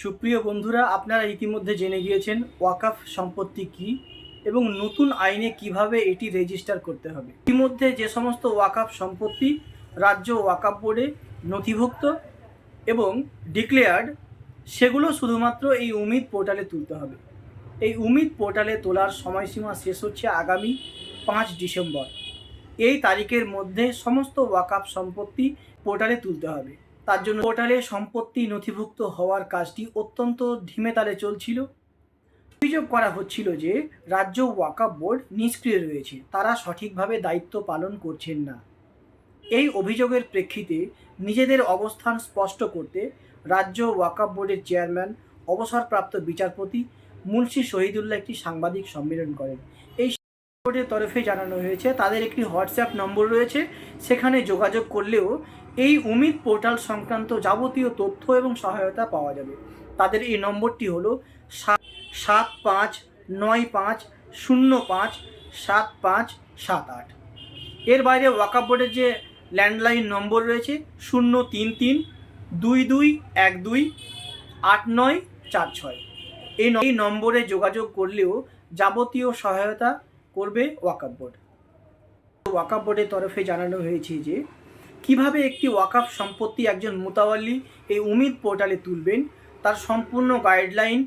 সুপ্রিয় বন্ধুরা, আপনারা ইতিমধ্যে জেনে গিয়েছেন ওয়াকাফ সম্পত্তি কি এবং নতুন আইনে কীভাবে এটি রেজিস্টার করতে হবে। ইতিমধ্যে যে সমস্ত ওয়াকাফ সম্পত্তি রাজ্য ওয়াকাফ বোর্ডে নথিভুক্ত এবং ডিক্লেয়ার্ড সেগুলো শুধুমাত্র এই উমিদ পোর্টালে তুলতে হবে। এই উমিদ পোর্টালে তোলার সময়সীমা শেষ হচ্ছে আগামী পাঁচ ডিসেম্বর। এই তারিখের মধ্যে সমস্ত ওয়াকাফ সম্পত্তি পোর্টালে তুলতে হবে। তার জন্য পোর্টালে সম্পত্তি নথিভুক্ত হওয়ার কাজটি অত্যন্ত ধিমে তালে চলছিল। অভিযোগ করা হচ্ছিল যে, রাজ্য ওয়াকাফ বোর্ড নিষ্ক্রিয় রয়েছে, তারা সঠিকভাবে দায়িত্ব পালন করছেন না। এই অভিযোগের প্রেক্ষিতে নিজেদের অবস্থান স্পষ্ট করতে রাজ্য ওয়াকাফ বোর্ডের চেয়ারম্যান, অবসরপ্রাপ্ত বিচারপতি মুন্সি শহীদুল্লাহ একটি সাংবাদিক সম্মেলন করেন। এই বোর্ডের তরফে জানানো হয়েছে, তাদের একটি হোয়াটসঅ্যাপ নম্বর রয়েছে, সেখানে যোগাযোগ করলেও এই উমিদ পোর্টাল সংক্রান্ত যাবতীয় তথ্য এবং সহায়তা পাওয়া যাবে। তাদের এই নম্বরটি হলো সাত সাত পাঁচ, নয় পাঁচ, শূন্য পাঁচ, সাত পাঁচ, সাত আট। এর বাইরে ওয়াকাপ বোর্ডের যে ল্যান্ডলাইন নম্বর রয়েছে, শূন্য তিন তিন, দুই দুই, এক দুই, আট নয়, চার ছয়। এই এই নম্বরে যোগাযোগ করলেও যাবতীয় সহায়তা করবে ওয়াকাপ বোর্ড। ওয়াকাপ বোর্ডের তরফে জানানো হয়েছে যে কীভাবে একটি ওয়াকাফ সম্পত্তি একজন মোতাওয়াল্লি এই উমিদ পোর্টালে তুলবেন, তার সম্পূর্ণ গাইডলাইন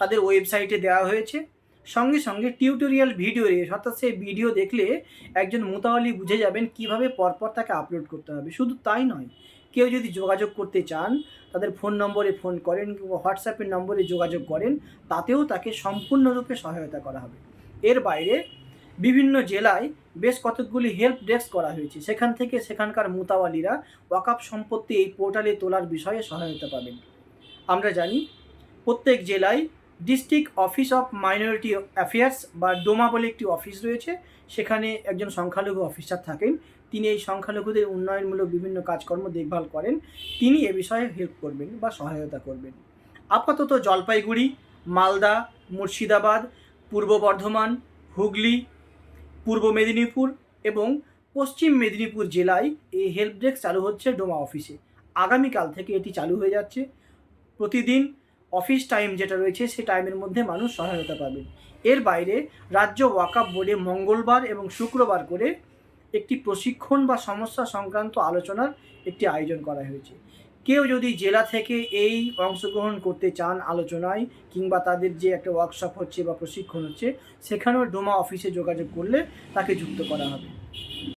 তাদের ওয়েবসাইটে দেওয়া হয়েছে। সঙ্গে সঙ্গে টিউটোরিয়াল ভিডিও রয়েছে অর্থাৎ সেই ভিডিও দেখলে একজন মোতাওয়ালি বুঝে যাবেন কীভাবে পরপর তাকে আপলোড করতে হবে। শুধু তাই নয়, কেউ যদি যোগাযোগ করতে চান, তাদের ফোন নম্বরে ফোন করেন কিংবা হোয়াটসঅ্যাপের নম্বরে যোগাযোগ করেন, তাতেও তাকে সম্পূর্ণরূপে সহায়তা করা হবে। এর বাইরে বিভিন্ন জেলায় বেশ কতকগুলি হেল্প ডেস্ক করা হয়েছে। সেখান থেকে সেখানকার মোতাওয়ালিরা ওয়াকাপ সম্পত্তি এই পোর্টালে তোলার বিষয়ে সহায়তা পাবেন। আমরা জানি, প্রত্যেক জেলায় district office of minority affairs বা ডোমা বলে একটি অফিস রয়েছে। সেখানে একজন সংখ্যালঘু অফিসার থাকেন। তিনি এই সংখ্যালঘুদের উন্নয়নমূলক বিভিন্ন কাজকর্ম দেখভাল করেন। তিনি এ বিষয়ে হেল্প করবেন বা সহায়তা করবেন। আপাতত জলপাইগুড়ি, মালদা, মুর্শিদাবাদ, পূর্ব বর্ধমান, হুগলি পূর্ব মেদিনীপুর এবং পশ্চিম মেদিনীপুর জেলায় এই হেল্প ডেস্ক চালু হচ্ছে ডোমা অফিসে। আগামীকাল থেকে এটি চালু হয়ে যাচ্ছে। প্রতিদিন অফিস টাইম যেটা রয়েছে সেই টাইমের মধ্যে মানুষ সহায়তা পাবেন এর বাইরে রাজ্য ওয়াকাপ বোর্ডে মঙ্গলবার এবং শুক্রবার করে একটি প্রশিক্ষণ বা সমস্যা সংক্রান্ত আলোচনার একটি আয়োজন করা হয়েছে। কেউ যদি জেলা থেকে এই অংশগ্রহণ করতে চান আলোচনায় কিংবা তাদের যে একটা ওয়ার্কশপ হচ্ছে বা প্রশিক্ষণ হচ্ছে, সেখানেও ডোমা অফিসে যোগাযোগ করলে তাকে যুক্ত করা হবে।